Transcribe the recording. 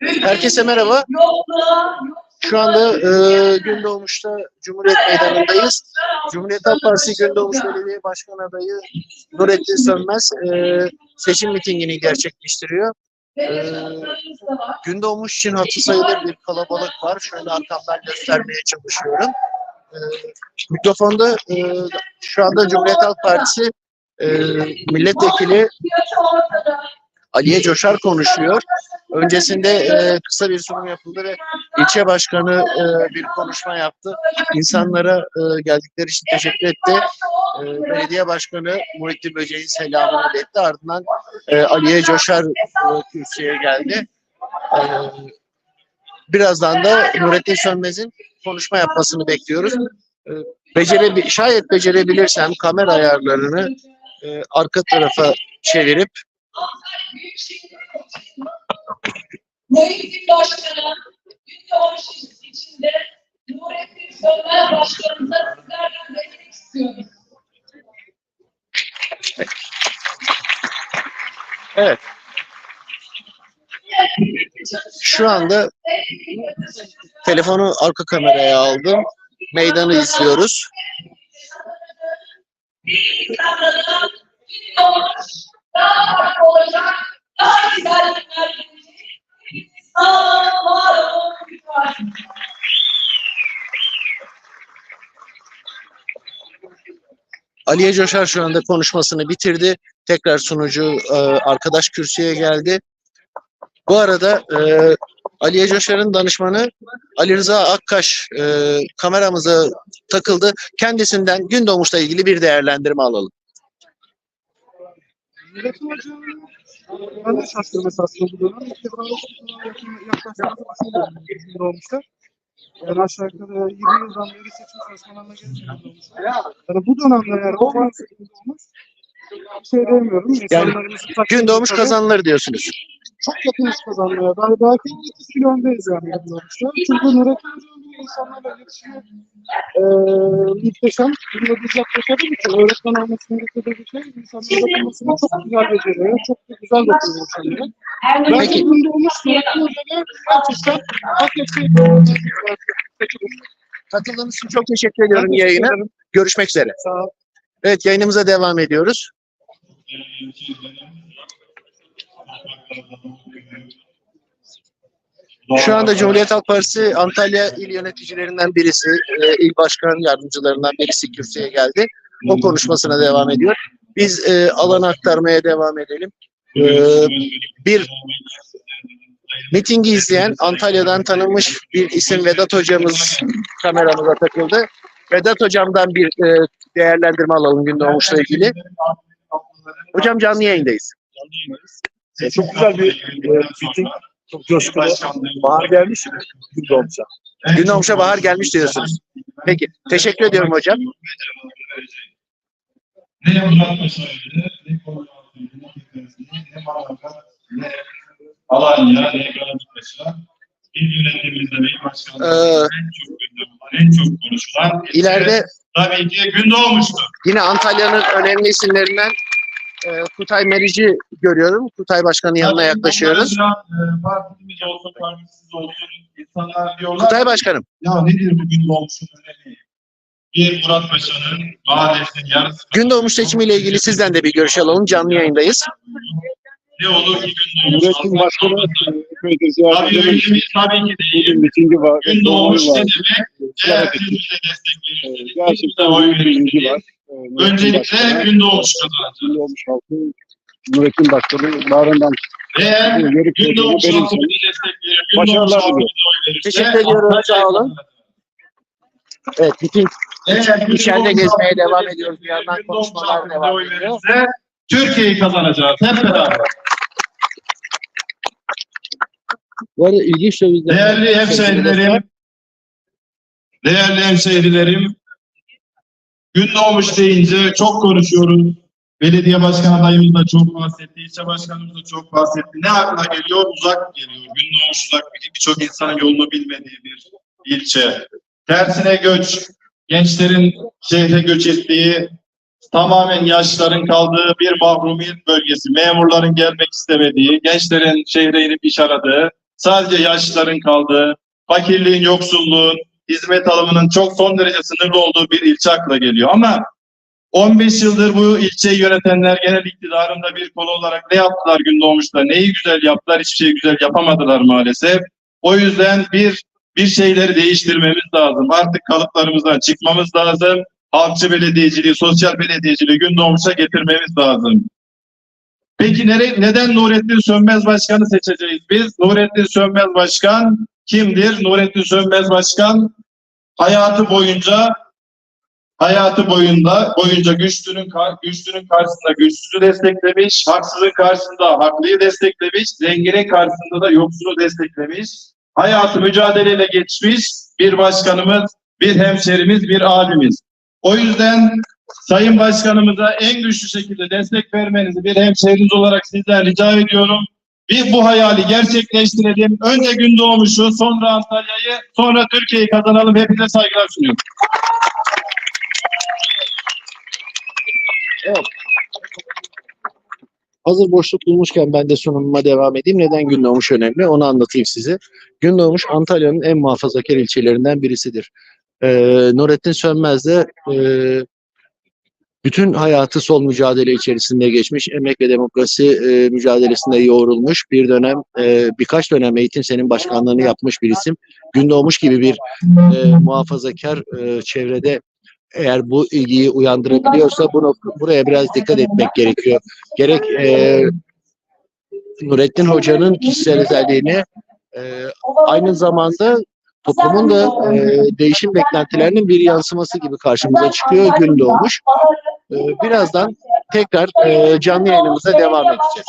Herkese merhaba. Şu anda e, Gündoğmuş'ta Cumhuriyet Meydanı'ndayız. Cumhuriyet Halk Partisi Gündoğmuş Belediye Başkan Adayı Nurettin Sönmez e, seçim mitingini gerçekleştiriyor. E, Gündoğmuş için hatı sayılır bir kalabalık var. Şöyle arkamdan göstermeye çalışıyorum. E, mikrofonda e, şu anda Cumhuriyet Halk Partisi e, milletvekili Aliye Coşar konuşuyor. Öncesinde e, kısa bir sunum yapıldı ve ilçe başkanı e, bir konuşma yaptı. İnsanlara e, geldikleri için teşekkür etti. E, belediye başkanı Muhittin Böceğin selamını iletti. Ardından e, Aliye Coşar e, kürsüye geldi. E, birazdan da Nurettin Sönmez'in konuşma yapmasını bekliyoruz. E, becere, şayet becerebilirsem kamera ayarlarını e, arka tarafa çevirip Muhittin Başkanı, Gündoğmuş içinde Nurettin Sönmez Başkanımıza sizlerden destek istiyoruz. Evet. Şu anda telefonu arka kameraya aldım. Meydanı izliyoruz. Bir daha farklı olacak, daha güzel günler gelecek. Sağ olun, var olun, lütfen. Aliye Coşar şu anda konuşmasını bitirdi. Tekrar sunucu e, arkadaş kürsüye geldi. Bu arada e, Aliye Coşar'ın danışmanı Ali Rıza Akkaş e, kameramıza takıldı. Kendisinden Gündoğmuş'la ilgili bir değerlendirme alalım. Yönetim Hoca'nın ben de şaşkınım aslında bu dönem. İşte de yaklaşık bizim olmuştu. Yani aşağı yukarı 20 yıldan beri seçim çalışmalarına geliştirmiş Yani bu dönemde eğer o olmuş, şey. İnsanlarımızın takdiri Gündoğmuş tabii kazanılır diyorsunuz. Çok yakınız kazanmaya. Daha, daha 2 kilo öndeyiz yani. Çünkü Nurettin insanlarla iletişimi eee muhteşem. Bunu da biz yaklaşabildik için öğretmen olmasının getirdiği bir şey. İnsanlara dokunmasını çok güzel beceriyor. Çok da güzel dokunuyor sanırım. Ben Peki. Peki. Gündoğmuş Nurettin Hoca'da gerçekten seçilir. Katıldığınız için çok teşekkür ediyorum yayına. Görüşmek üzere. Sağ ol. Evet yayınımıza devam ediyoruz. Şu anda Cumhuriyet Halk Partisi Antalya il yöneticilerinden birisi, e, il başkan yardımcılarından birisi kürsüye geldi. O konuşmasına devam ediyor. Biz e, alanı aktarmaya devam edelim. E, bir mitingi izleyen Antalya'dan tanınmış bir isim Vedat hocamız kameramıza takıldı. Vedat hocamdan bir e, değerlendirme alalım Gündoğmuş'la ilgili. Hocam canlı yayındayız. E, çok güzel bir e, miting. Çok coşkulu. Bahar gelmiş mi? Gün doğmuşa. Gündoğmuş'a bahar gelmiş diyorsunuz. Peki. Teşekkür ediyorum hocam. Ne Paşa'ydı, ne ne Kırklareli'ydi, ne Malaga, ne Alanya, ne. İl yönetimimizde ve başkanımızda en çok gündem olan, en çok konuşulan. Ee, İleride Tabii ki gün doğmuştu. yine Antalya'nın önemli isimlerinden e, Kutay Merici görüyorum. Kutay Başkan'ın yanına yaklaşıyoruz. E, Partimiz olsun, partisiz olsun. insanlar diyorlar. Kutay Başkanım. Ya nedir bu gün doğmuşun önemi? Bir Murat Paşa'nın mahallesinin yarısı. Gündoğmuş seçimiyle ilgili sizden de bir görüş alalım. Canlı yayındayız. Ne olur ki gün doğmuş. Nurettin Başkanı Tabii ziyaret öyle edilmiş. mi? Tabii ki değil. Mitingi var. Gün doğmuş ne demek? Gerçekten oy büyük bir E, Nurettin öncelikle Başkan'a, gün doğmuş kazanacak. Gün doğmuş halkı Nurettin Başkanı bağrından Eğer gün koyduğunu doğmuş halkı bize destek verir, halkı oy verirse, Teşekkür ediyorum, sağ olun. Evet, miting Eğer İçeride gezmeye devam ediyoruz. Bir yandan konuşmalar devam ediyor. Türkiye'yi kazanacağız hep beraber. Bu arada ilginç sözler. Değerli hemşehrilerim, değerli hemşehrilerim, gün doğmuş deyince çok konuşuyoruz. Belediye başkan adayımız da çok bahsetti, ilçe başkanımız da çok bahsetti. Ne aklına geliyor? Uzak geliyor. Gün doğmuş uzak, birçok insanın yolunu bilmediği bir ilçe. Tersine göç, gençlerin şehre göç ettiği, tamamen yaşlıların kaldığı bir mahrumiyet bölgesi. Memurların gelmek istemediği, gençlerin şehre inip iş aradığı, sadece yaşlıların kaldığı, fakirliğin, yoksulluğun, hizmet alımının çok son derece sınırlı olduğu bir ilçe akla geliyor. Ama 15 yıldır bu ilçeyi yönetenler genel iktidarında bir kolu olarak ne yaptılar Gündoğmuş'ta? Neyi güzel yaptılar? Hiçbir şeyi güzel yapamadılar maalesef. O yüzden bir bir şeyleri değiştirmemiz lazım. Artık kalıplarımızdan çıkmamız lazım. Halkçı belediyeciliği, sosyal belediyeciliği Gündoğmuş'a getirmemiz lazım. Peki nere, neden Nurettin Sönmez Başkan'ı seçeceğiz biz? Nurettin Sönmez Başkan kimdir? Nurettin Sönmez Başkan hayatı boyunca hayatı boyunda boyunca güçlünün güçlünün karşısında güçsüzü desteklemiş, haksızın karşısında haklıyı desteklemiş, zenginin karşısında da yoksulu desteklemiş. Hayatı mücadeleyle geçmiş bir başkanımız, bir hemşerimiz, bir abimiz. O yüzden Sayın Başkanımıza en güçlü şekilde destek vermenizi bir hemşehriniz olarak sizden rica ediyorum. Bir bu hayali gerçekleştirelim. Önce Gündoğmuş'u, sonra Antalya'yı, sonra Türkiye'yi kazanalım. Hepinize saygılar sunuyorum. Hazır boşluk bulmuşken ben de sunumuma devam edeyim. Neden Gündoğmuş önemli onu anlatayım size. Gündoğmuş Antalya'nın en muhafazakar ilçelerinden birisidir. Ee, Nurettin Sönmez de e, bütün hayatı sol mücadele içerisinde geçmiş, emek ve demokrasi e, mücadelesinde yoğrulmuş bir dönem, e, birkaç dönem eğitim senin başkanlığını yapmış bir isim. Gündoğmuş gibi bir e, muhafazakar e, çevrede eğer bu ilgiyi uyandırabiliyorsa bunu buraya biraz dikkat etmek gerekiyor. Gerek e, Nurettin Hoca'nın kişisel özelliğini e, aynı zamanda toplumun da e, değişim beklentilerinin bir yansıması gibi karşımıza çıkıyor gün doğmuş. E, birazdan tekrar e, canlı yayınımıza devam edeceğiz.